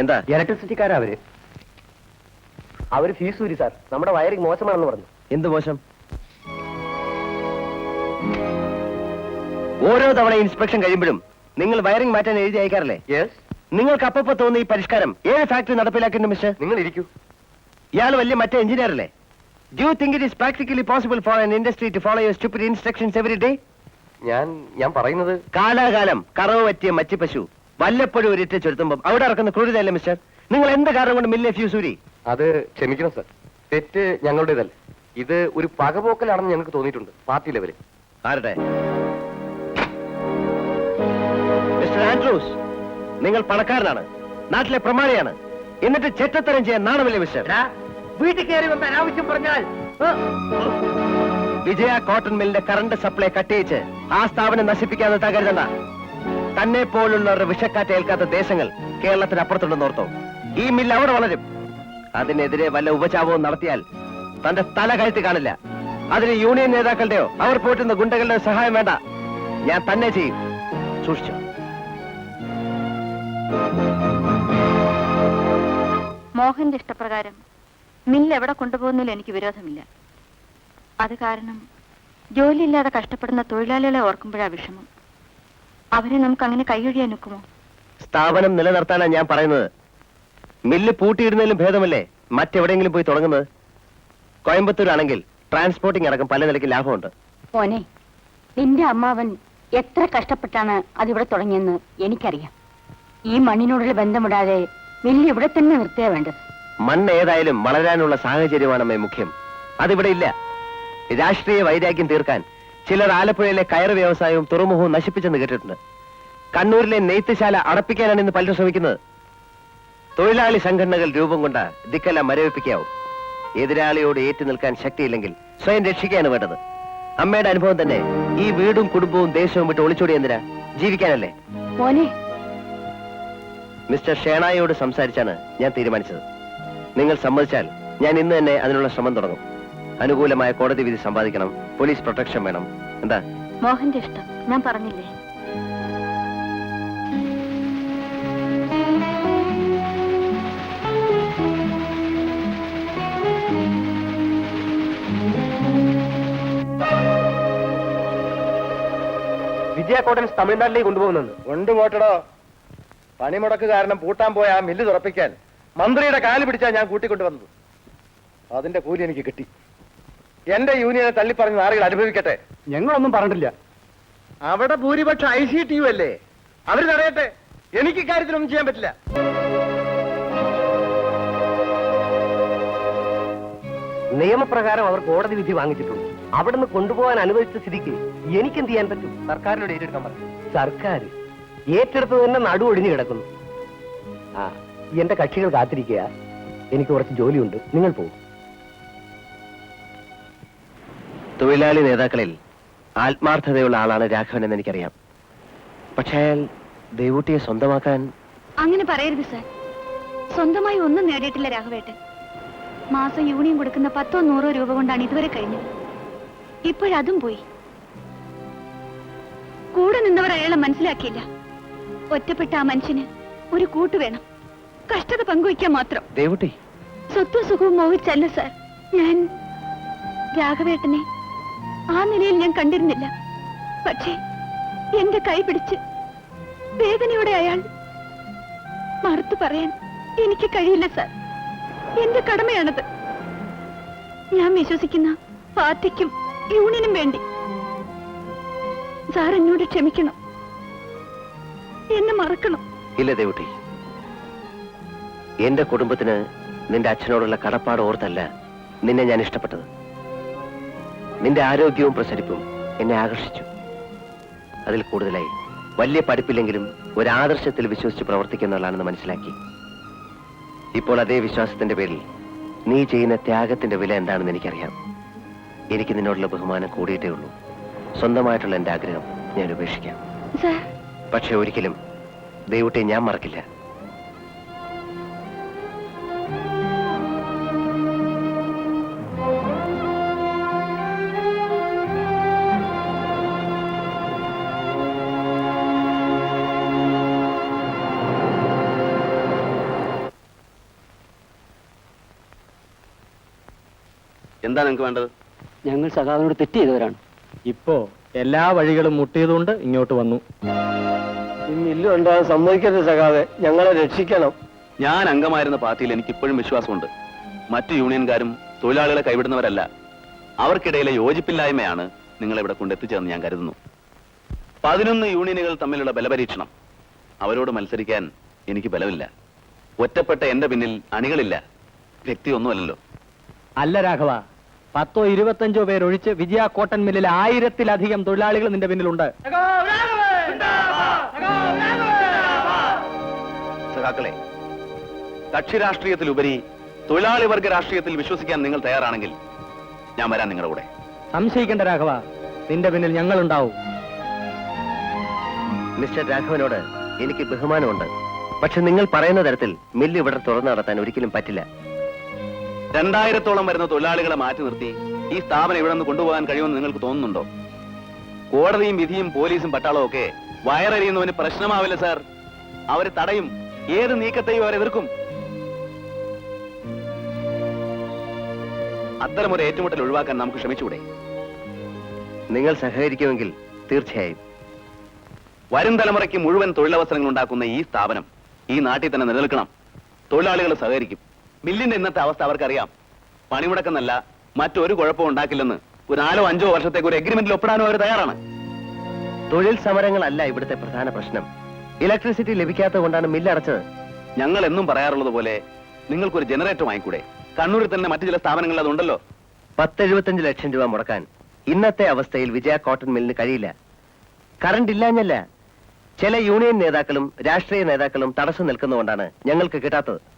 എന്താ? ഇലക്ട്രിസിറ്റിക്കാരാ അവർ. അവർ ഫീസ് ഊരി സാർ. നമ്മുടെ വയറിംഗ് മോശമാണെന്ന് പറഞ്ഞു. എന്ത് മോശം? ഓരോ തവണ ഇൻസ്പെക്ഷൻ കഴിയുമ്പോഴും നിങ്ങൾ വയറിംഗ് മാറ്റാൻ എഴുതി അയക്കാറില്ലേ? യെസ് നിങ്ങൾക്ക് അപ്പപ്പോ തോന്നുന്ന ഈ പരിഷ്കാരം ഏത് ഫാക്ടറി നടപ്പിലാക്കുന്നു മിസ്റ്റർ? നിങ്ങൾ ഇരിക്കൂ. ഇയാൾ വലിയ മറ്റേ എഞ്ചിനീയർ അല്ലേ? Do you think it is practically possible for an industry to follow your stupid instructions every day ഞാൻ ഞാൻ പറയുന്നത് കാലാകാലം കറവ് പറ്റിയ മച്ചിപ്പശു വല്ലപ്പോഴും ഒരു ഇറ്റ ചുരുത്തുമ്പോൾ അവിടെ ഇറക്കുന്ന ക്രൂരതയല്ലേ മിസ്റ്റർ നിങ്ങൾ എന്ത് കാരണം കൊണ്ട് മില്ലെ ഫ്യൂസൂരി അത് ക്ഷമിക്കണം സർ തെറ്റ് ഞങ്ങളുടേതല്ല. ഇത് ഒരു പകപോക്കലാണെന്ന് ഞങ്ങൾക്ക് തോന്നിയിട്ടുണ്ട് പാർട്ടി ലെവലിൽ ആരുടെ? മിസ്റ്റർ ആൻഡ്രൂസ് നിങ്ങൾ പണക്കാരനാണ് നാട്ടിലെ പ്രമാണിയാണ്. എന്നിട്ട് ചെറ്റത്തരം ചെയ്യാൻ നാണമില്ലേ മിസ്റ്റർ വീട്ടിൽ കയറി വന്ന അനാവശ്യം പറഞ്ഞാൽ വിജയ കോട്ടൺ മില്ലിന്റെ കറണ്ട് സപ്ലൈ കട്ടിയിച്ച് ആ സ്ഥാപനം നശിപ്പിക്കാതെ തകരുന്ന തന്നെ പോലുള്ളവരുടെ വിഷക്കാറ്റ് ഏൽക്കാത്ത ദേശങ്ങൾ കേരളത്തിന് അപ്പുറത്തുണ്ടെന്ന് ഓർത്തോ. ഈ മില്ല് അവിടെ വളരും. അതിനെതിരെ വല്ല ഉപചാപവും നടത്തിയാൽ തന്റെ തല കഴുത്തി കാണില്ല. അതിന് യൂണിയൻ നേതാക്കളുടെയോ അവർ പോറ്റുന്ന ഗുണ്ടകളുടെയോ സഹായം വേണ്ട. ഞാൻ തന്നെ ചെയ്യും. സൂക്ഷിച്ചു. മോഹന്റെ ഇഷ്ടപ്രകാരം മില്ല് എവിടെ കൊണ്ടുപോകുന്നതിൽ എനിക്ക് വിരോധമില്ല. അത് കാരണം ജോലിയില്ലാതെ കഷ്ടപ്പെടുന്ന തൊഴിലാളികളെ ഓർക്കുമ്പോഴാ വിഷമം. അവരെ നമുക്ക് അങ്ങനെ കൈയൊഴിയാൻ നിൽക്കുമോ സ്ഥാപനം നിലനിർത്താനാണ് ഞാൻ പറയുന്നത്. മില്ല് പൂട്ടിയിടുന്നതിലും ഭേദമല്ലേ? മറ്റെവിടെയെങ്കിലും പോയി തുടങ്ങുന്നത്? കോയമ്പത്തൂർ ആണെങ്കിൽ ട്രാൻസ്പോർട്ടിംഗ് അടക്കം പല നിലയ്ക്ക് ലാഭമുണ്ട്. മോനെ നിന്റെ അമ്മാവൻ എത്ര കഷ്ടപ്പെട്ടാണ് അതിവിടെ തുടങ്ങിയെന്ന് എനിക്കറിയാം. ഈ മണ്ണിനോടുള്ള ബന്ധമിടാതെ മില്ല് ഇവിടെ തന്നെ നിർത്തിയാ വേണ്ടത്. മണ്ണ് ഏതായാലും വളരാനുള്ള സാഹചര്യമാണമ്മേ മുഖ്യം. അതിവിടെ ഇല്ല. രാഷ്ട്രീയ വൈരാഗ്യം തീർക്കാൻ ചിലർ ആലപ്പുഴയിലെ കയർ വ്യവസായവും തുറമുഖവും നശിപ്പിച്ചെന്ന് കേട്ടിട്ടുണ്ട്. കണ്ണൂരിലെ നെയ്ത്തുശാല അടപ്പിക്കാനാണ് ഇന്ന് പലരും ശ്രമിക്കുന്നത്. തൊഴിലാളി സംഘടനകൾ രൂപം കൊണ്ട ദിക്കെല്ലാം മരവിപ്പിക്കാവും. എതിരാളിയോട് ഏറ്റു നിൽക്കാൻ ശക്തിയില്ലെങ്കിൽ സ്വയം രക്ഷിക്കുകയാണ് വേണ്ടത്. അമ്മയുടെ അനുഭവം തന്നെ ഈ വീടും കുടുംബവും ദേശവും വിട്ട് ഒളിച്ചോടി എന്തിനാ? ജീവിക്കാനല്ലേ? മോനെ. മിസ്റ്റർ ഷേണായോട് സംസാരിച്ചാണ് ഞാൻ തീരുമാനിച്ചത്. നിങ്ങൾ സമ്മതിച്ചാൽ ഞാൻ ഇന്ന് തന്നെ അതിനുള്ള ശ്രമം തുടങ്ങും. അനുകൂലമായ കോടതി വിധി സമ്പാദിക്കണം. പോലീസ് പ്രൊട്ടക്ഷൻ വേണം. എന്താ? മോഹന്റെ ഇഷ്ടം. ഞാൻ പറഞ്ഞില്ലേ? വിജയ കോട്ടൻസ് തമിഴ്നാട്ടിലേക്ക് കൊണ്ടുപോകുന്നത്. കൊണ്ടുപോട്ടടോ പണിമുടക്ക് കാരണം പൂട്ടാൻ പോയ ആ മില്ല് തുറപ്പിക്കാൻ മന്ത്രിയുടെ കാൽ പിടിച്ചാ ഞാൻ കൂട്ടിക്കൊണ്ടുവന്നത്. അതിന്റെ കൂലി എനിക്ക് കിട്ടി. എന്റെ യൂണിയനെ തള്ളിപ്പറഞ്ഞ ആറുകൾ അനുഭവിക്കട്ടെ? ഞങ്ങളൊന്നും പറഞ്ഞിട്ടില്ല. അവിടെ ഭൂരിപക്ഷം ഐ സി ടി യു അല്ലേ? അവർ തടയട്ടെ. എനിക്ക് ഇക്കാര്യത്തിലൊന്നും ചെയ്യാൻ പറ്റില്ല. നിയമപ്രകാരം അവർ കോടതി വിധി വാങ്ങിച്ചിട്ടുണ്ട്. അവിടുന്ന് കൊണ്ടുപോകാൻ അനുവദിച്ച സ്ഥിതിക്ക് എനിക്കെന്ത് ചെയ്യാൻ പറ്റും? സർക്കാരിനോട് ഏറ്റെടുക്കാൻ പറഞ്ഞു. സർക്കാർ ഏറ്റെടുത്ത് തന്നെ നടു ഒഴിഞ്ഞു കിടക്കുന്നു. ആ എന്റെ കക്ഷികൾ കാത്തിരിക്കുക എനിക്ക് കുറച്ച് ജോലിയുണ്ട്. നിങ്ങൾ പോകും തൊഴിലാളി നേതാക്കളിൽ ആത്മാർത്ഥതയുള്ള ആളാണ് രാഘവൻ എന്ന് എനിക്കറിയാം. പക്ഷേ അയാൾ ദേവൂട്ടിയെ സ്വന്തമാക്കാൻ അങ്ങനെ പറയരുത് സർ. സ്വന്തമായി ഒന്നും നേടിയിട്ടില്ല രാഘവേട്ടൻ. മാസം യൂണിയൻ കൊടുക്കുന്ന പത്തോ നൂറോ രൂപ കൊണ്ടാണ് ഇതുവരെ കഴിഞ്ഞത്. ഇപ്പോഴതും പോയി. കൂടെ നിന്നവർ അയാളെ മനസ്സിലാക്കിയില്ല. ഒറ്റപ്പെട്ട ആ മനുഷ്യന് ഒരു കൂട്ട് വേണം. കഷ്ടത പങ്കുവയ്ക്കാൻ മാത്രം. ദേവൂട്ടി. സ്വത്തും സുഖവും മോഹിച്ചല്ല സർ. ഞാൻ രാഘവേട്ടനെ ആ നിലയിൽ ഞാൻ കണ്ടിരുന്നില്ല. പക്ഷേ എന്റെ കൈ പിടിച്ച് വേദനയോടെ അയാൾ മറുത്തു പറയാൻ എനിക്ക് കഴിയില്ല സാർ. എന്റെ കടമയാണത്. ഞാൻ വിശ്വസിക്കുന്ന പാർട്ടിക്കും യൂണിയനും വേണ്ടി. സാർ എന്നോട് ക്ഷമിക്കണം. എന്നെ മറക്കണം. ഇല്ല ദേവുട്ടി. എന്റെ കുടുംബത്തിന് നിന്റെ അച്ഛനോടുള്ള കടപ്പാട് ഓർത്തല്ല നിന്നെ ഞാൻ ഇഷ്ടപ്പെട്ടത്. നിന്റെ ആരോഗ്യവും പ്രസരിപ്പും എന്നെ ആകർഷിച്ചു. അതിൽ കൂടുതലായി വലിയ പഠിപ്പില്ലെങ്കിലും ഒരു ആദർശത്തിൽ വിശ്വസിച്ച് പ്രവർത്തിക്കുന്ന ആളാണെന്ന് മനസ്സിലാക്കി. ഇപ്പോൾ അതേ വിശ്വാസത്തിന്റെ പേരിൽ നീ ചെയ്യുന്ന ത്യാഗത്തിന്റെ വില എന്താണെന്ന് എനിക്കറിയാം. എനിക്ക് നിന്നോടുള്ള ബഹുമാനം കൂടിയിട്ടേ ഉള്ളൂ. സ്വന്തമായിട്ടുള്ള എന്റെ ആഗ്രഹം ഞാൻ ഉപേക്ഷിക്കാം. പക്ഷെ ഒരിക്കലും ദൈവത്തെ ഞാൻ മറക്കില്ല. എന്താ നിങ്ങൾക്ക് വേണ്ടത്? ഞങ്ങൾ സഖാവിനോട് തെറ്റ് ചെയ്തവരാണ്. ഇപ്പോ എല്ലാ വഴികളും മുട്ടിയതുകൊണ്ട് ഇങ്ങോട്ട് വന്നു. മില്ല് ഉണ്ടാകാൻ സമ്മതിക്കരുത് സഖാവെ. ഞങ്ങളെ രക്ഷിക്കണം. ഞാൻ അംഗമായിരുന്ന പാർട്ടിയിൽ എനിക്ക് ഇപ്പോഴും വിശ്വാസമുണ്ട്. മറ്റു യൂണിയൻകാരും തൊഴിലാളികളെ കൈവിടുന്നവരല്ല. അവർക്കിടയിലെ യോജിപ്പില്ലായ്മയാണ് നിങ്ങളെ ഇവിടെ കൊണ്ടെത്തിച്ചതെന്ന് ഞാൻ കരുതുന്നു. പതിനൊന്ന് യൂണിയനുകൾ തമ്മിലുള്ള ബലപരീക്ഷണം. അവരോട് മത്സരിക്കാൻ എനിക്ക് ബലമില്ല. ഒറ്റപ്പെട്ട എന്റെ പിന്നിൽ അണികളില്ല. വ്യക്തിയൊന്നുമല്ലല്ലോ. അല്ല രാഘവ പത്തോ ഇരുപത്തഞ്ചോ പേരൊഴിച്ച് വിജയ കോട്ടൺ മില്ലിൽ ആയിരത്തിലധികം തൊഴിലാളികൾ നിന്റെ പിന്നിലുണ്ട്. സഖാക്കളെ കക്ഷി രാഷ്ട്രീയത്തിലുപരി തൊഴിലാളി വർഗ രാഷ്ട്രീയത്തിൽ വിശ്വസിക്കാൻ നിങ്ങൾ തയ്യാറാണെങ്കിൽ ഞാൻ വരാം നിങ്ങളുടെ കൂടെ. സംശയിക്കേണ്ട രാഘവ നിന്റെ പിന്നിൽ ഞങ്ങൾ ഉണ്ടാവും മിസ്റ്റർ രാഘവനോട് എനിക്ക് ബഹുമാനമുണ്ട്. പക്ഷെ നിങ്ങൾ പറയുന്ന തരത്തിൽ മില്ല് ഇവിടെ തുറന്നു നടത്താൻ ഒരിക്കലും പറ്റില്ല. രണ്ടായിരത്തോളം വരുന്ന തൊഴിലാളികളെ മാറ്റി നിർത്തി ഈ സ്ഥാപനം ഇവിടെ നിന്ന് കൊണ്ടുപോകാൻ കഴിയുമെന്ന് നിങ്ങൾക്ക് തോന്നുന്നുണ്ടോ? കോടതിയും വിധിയും പോലീസും പട്ടാളവും ഒക്കെ വയററിയുന്നവന് പ്രശ്നമാവില്ല സാർ. അവരെ തടയും. ഏത് നീക്കത്തെയും അവർ എതിർക്കും. അത്തരമൊരു ഏറ്റുമുട്ടൽ ഒഴിവാക്കാൻ നമുക്ക് ശ്രമിച്ചുകൂടെ? നിങ്ങൾ സഹകരിക്കുമെങ്കിൽ തീർച്ചയായും. വരും തലമുറയ്ക്ക് മുഴുവൻ തൊഴിലവസരങ്ങൾ ഉണ്ടാക്കുന്ന ഈ സ്ഥാപനം ഈ നാട്ടിൽ തന്നെ നിലനിൽക്കണം. തൊഴിലാളികൾ സഹകരിക്കും. മില്ലിന്റെ ഇന്നത്തെ അവസ്ഥ അവർക്കറിയാം. പണിമുടക്കെന്നല്ല മറ്റൊരു കുഴപ്പവും ഉണ്ടാക്കില്ലെന്ന് ഒരു നാലോ അഞ്ചോ വർഷത്തേക്ക് ഒരു എഗ്രിമെന്റിൽ ഒപ്പിടാനോ അവർ തയ്യാറാണ്. തൊഴിൽ സമരങ്ങളല്ല ഇവിടുത്തെ പ്രധാന പ്രശ്നം. ഇലക്ട്രിസിറ്റി ലഭിക്കാത്തത് കൊണ്ടാണ് മില്ല് അടച്ചത്. ഞങ്ങൾ എന്നും പറയാറുള്ളത് പോലെ നിങ്ങൾക്കൊരു ജനറേറ്റർ വാങ്ങിക്കൂടെ? കണ്ണൂരിൽ തന്നെ മറ്റു ചില സ്ഥാപനങ്ങൾ അതുണ്ടല്ലോ. പത്തെഴുപത്തഞ്ച് ലക്ഷം രൂപ മുടക്കാൻ ഇന്നത്തെ അവസ്ഥയിൽ വിജയ കോട്ടൺ മില്ലിന് കഴിയില്ല. കറണ്ട് ഇല്ലാഞ്ഞല്ല. ചില യൂണിയൻ നേതാക്കളും രാഷ്ട്രീയ നേതാക്കളും തടസ്സം നിൽക്കുന്നതുകൊണ്ടാണ് ഞങ്ങൾക്ക് കിട്ടാത്തത്.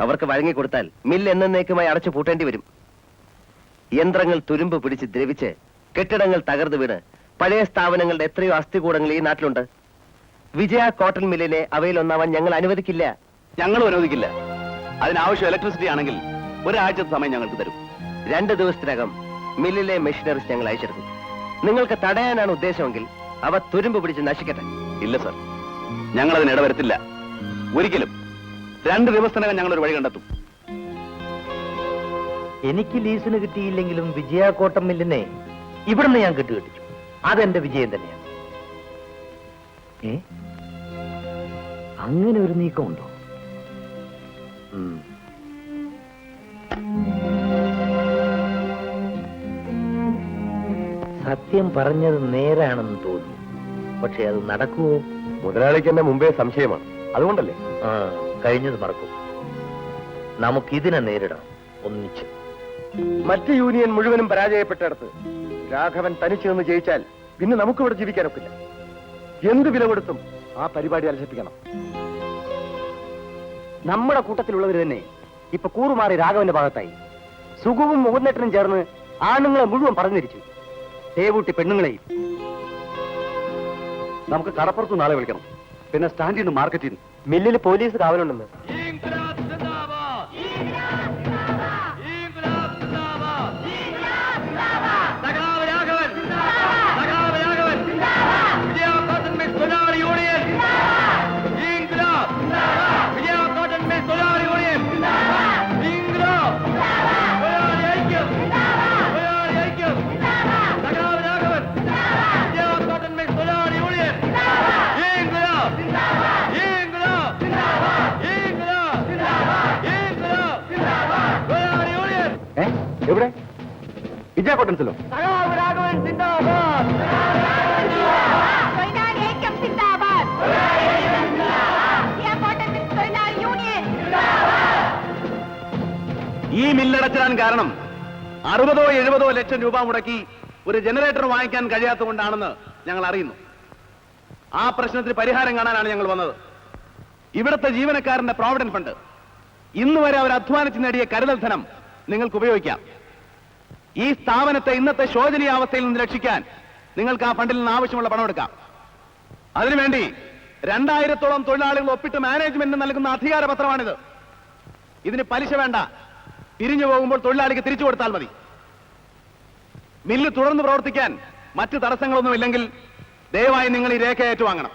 അവർക്ക് വഴങ്ങിക്കൊടുത്താൽ മില്ല് എന്നേക്കുമായി അടച്ചു പൂട്ടേണ്ടി വരും. യന്ത്രങ്ങൾ തുരുമ്പ് പിടിച്ച് ദ്രവിച്ച് കെട്ടിടങ്ങൾ തകർന്നു വീണ് പഴയ സ്ഥാപനങ്ങളുടെ എത്രയോ അസ്ഥികൂടങ്ങൾ ഈ നാട്ടിലുണ്ട്. വിജയ കോട്ടൺ മില്ലിനെ അവയിൽ ഒന്നാവാൻ ഞങ്ങൾ അനുവദിക്കില്ല. ഞങ്ങളും അനുവദിക്കില്ല. അതിനാവശ്യം ഇലക്ട്രിസിറ്റി ആണെങ്കിൽ ഒരാഴ്ചത്തെ സമയം ഞങ്ങൾക്ക് തരും. രണ്ട് ദിവസത്തിനകം മില്ലിലെ മെഷീനറീസ് ഞങ്ങൾ അയച്ചെടുക്കും. നിങ്ങൾക്ക് തടയാനാണ് ഉദ്ദേശമെങ്കിൽ അവ തുരുമ്പ് പിടിച്ച് നശിക്കട്ടെ. ഇല്ല സർ. ഞങ്ങൾ അതിന് ഇടവരുത്തില്ല. ഒരിക്കലും. രണ്ട് ദിവസത്തിനകം ഞങ്ങൾ ഒരു വഴി കണ്ടെത്തും. എനിക്ക് ലീസിന് കിട്ടിയില്ലെങ്കിലും വിജയ കോട്ടം മില്ലിനെ ഇവിടുന്ന് ഞാൻ കിട്ടുകെട്ടിച്ചു. അതെന്റെ വിജയം തന്നെയാണ്. ഏ? അങ്ങനെ ഒരു നീക്കമുണ്ടോ. സത്യം പറഞ്ഞത് നേരാണെന്ന് തോന്നി പക്ഷെ അത് നടക്കുമോ മുതലാളിക്ക് എന്നെ മുമ്പേ സംശയമാണ്. അതുകൊണ്ടല്ലേ? ആ. കഴിഞ്ഞത് മറക്കും. നമുക്കിതിനെ നേരിടാം ഒന്നിച്ച്. മറ്റ് യൂണിയൻ മുഴുവനും പരാജയപ്പെട്ടിടത്ത് രാഘവൻ തനിച്ചു നിന്ന് ജയിച്ചാൽ പിന്നെ നമുക്കിവിടെ ജീവിക്കാനൊക്കില്ല. എന്ത് വില കൊടുത്തും ആ പരിപാടി അലസിപ്പിക്കണം. നമ്മുടെ കൂട്ടത്തിലുള്ളവർ തന്നെ ഇപ്പൊ കൂറുമാറി രാഘവന്റെ ഭാഗത്തായി. സുഖവും മുകുന്നേട്ടനും ചേർന്ന് ആണുങ്ങളെ മുഴുവൻ പറഞ്ഞിരിച്ചു. തേവൂട്ടി പെണ്ണുങ്ങളെയും. നമുക്ക് കടപ്പുറത്ത് നാളെ വിളിക്കണം. പിന്നെ സ്റ്റാൻഡിൽ മാർക്കറ്റിന് മില്ലിൽ പോലീസ് കാവലുണ്ടെന്ന്. എവിടെ? വിജയ കോട്ടൻസിലോ ഈ മില്ലടച്ചിടാൻ കാരണം അറുപതോ എഴുപതോ ലക്ഷം രൂപ മുടക്കി ഒരു ജനറേറ്റർ വാങ്ങിക്കാൻ കഴിയാത്തതുകൊണ്ടാണെന്ന് ഞങ്ങൾ അറിയുന്നു. ആ പ്രശ്നത്തിന് പരിഹാരം കാണാനാണ് ഞങ്ങൾ വന്നത്. ഇവിടുത്തെ ജീവനക്കാരന്റെ പ്രോവിഡന്റ് ഫണ്ട് ഇന്നുവരെ അവർ അധ്വാനിച്ച് നേടിയ കരുതൽ ധനം നിങ്ങൾക്ക് ഉപയോഗിക്കാം. ഈ സ്ഥാപനത്തെ ഇന്നത്തെ ശോചനീയാവസ്ഥയിൽ നിന്ന് രക്ഷിക്കാൻ നിങ്ങൾക്ക് ആ ഫണ്ടിൽ നിന്ന് ആവശ്യമുള്ള പണം എടുക്കാം. അതിനുവേണ്ടി രണ്ടായിരത്തോളം തൊഴിലാളികൾ ഒപ്പിട്ട് മാനേജ്മെന്റിന് നൽകുന്ന അധികാരപത്രമാണിത്. ഇതിന് പലിശ വേണ്ട. പിരിഞ്ഞു പോകുമ്പോൾ തൊഴിലാളിക്ക് തിരിച്ചു കൊടുത്താൽ മതി. മില്ല് തുടർന്ന് പ്രവർത്തിക്കാൻ മറ്റ് തടസ്സങ്ങളൊന്നുമില്ലെങ്കിൽ ദയവായി നിങ്ങൾ ഈ രേഖ ഏറ്റുവാങ്ങണം.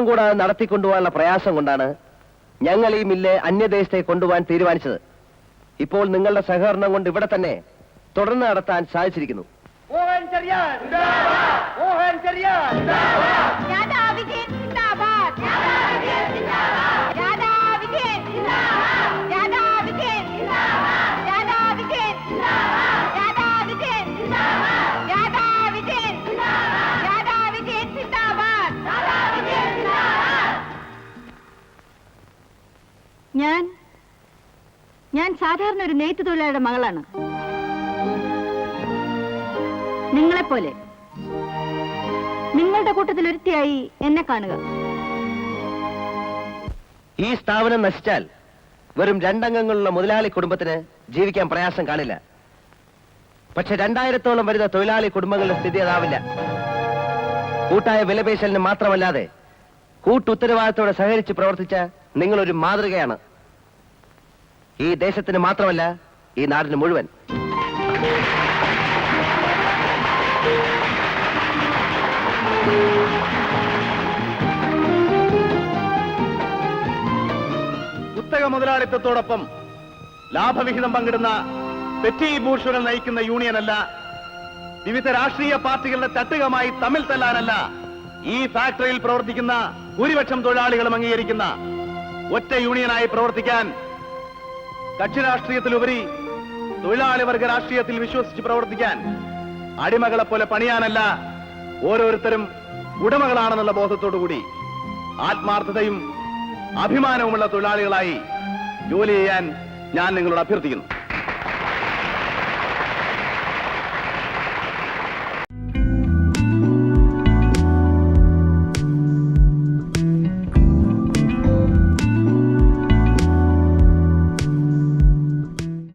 നഷ്ടം കൂടാതെ നടത്തിക്കൊണ്ടുപോകാനുള്ള പ്രയാസം കൊണ്ടാണ് ഞങ്ങൾ ഈ മില്ല് അന്യദേശത്തേക്ക് കൊണ്ടുപോകാൻ തീരുമാനിച്ചത്. ഇപ്പോൾ നിങ്ങളുടെ സഹകരണം കൊണ്ട് ഇവിടെ തന്നെ തുടർന്ന് നടത്താൻ സാധിച്ചിരിക്കുന്നു. രാധാ ഞാൻ ഞാൻ സാധാരണ ഒരു നെയ്ത്ത് തൊഴിലാളിയുടെ മകളാണ്. നിങ്ങളെപ്പോലെ. നിങ്ങളുടെ കൂട്ടത്തിൽ ഒരുത്തിയായി എന്നെ കാണുക. ഈ സ്ഥാപനം നശിച്ചാൽ വെറും രണ്ടംഗങ്ങളുള്ള മുതലാളി കുടുംബത്തിന് ജീവിക്കാൻ പ്രയാസം കാണില്ല. പക്ഷെ രണ്ടായിരത്തോളം വരുന്ന തൊഴിലാളി കുടുംബങ്ങളുടെ സ്ഥിതി അതാവില്ല. കൂട്ടായ വിലപേശലിന് മാത്രമല്ലാതെ കൂട്ടുത്തരവാദിത്തോടെ സഹകരിച്ച് പ്രവർത്തിച്ച നിങ്ങളൊരു മാതൃകയാണ്. ഈ ദേശത്തിന് മാത്രമല്ല ഈ നാടിന് മുഴുവൻ. കുത്തക മുതലാളിത്തത്തോടൊപ്പം ലാഭവിഹിതം പങ്കിടുന്ന തെറ്റി ബൂർഷുകൾ നയിക്കുന്ന യൂണിയനല്ല വിവിധ രാഷ്ട്രീയ പാർട്ടികളുടെ തട്ടുകമായി തമ്മിൽ തല്ലാനല്ല ഈ ഫാക്ടറിയിൽ പ്രവർത്തിക്കുന്ന ഭൂരിപക്ഷം തൊഴിലാളികളും അംഗീകരിക്കുന്ന ഒറ്റ യൂണിയനായി പ്രവർത്തിക്കാൻ കക്ഷി രാഷ്ട്രീയത്തിലുപരി തൊഴിലാളി വർഗ രാഷ്ട്രീയത്തിൽ വിശ്വസിച്ച് പ്രവർത്തിക്കാൻ അടിമകളെ പോലെ പണിയാനല്ല ഓരോരുത്തരും ഉടമകളാണെന്നുള്ള ബോധത്തോടുകൂടി ആത്മാർത്ഥതയും അഭിമാനവുമുള്ള തൊഴിലാളികളായി ജോലി ചെയ്യാൻ ഞാൻ നിങ്ങളോട് അഭ്യർത്ഥിക്കുന്നു.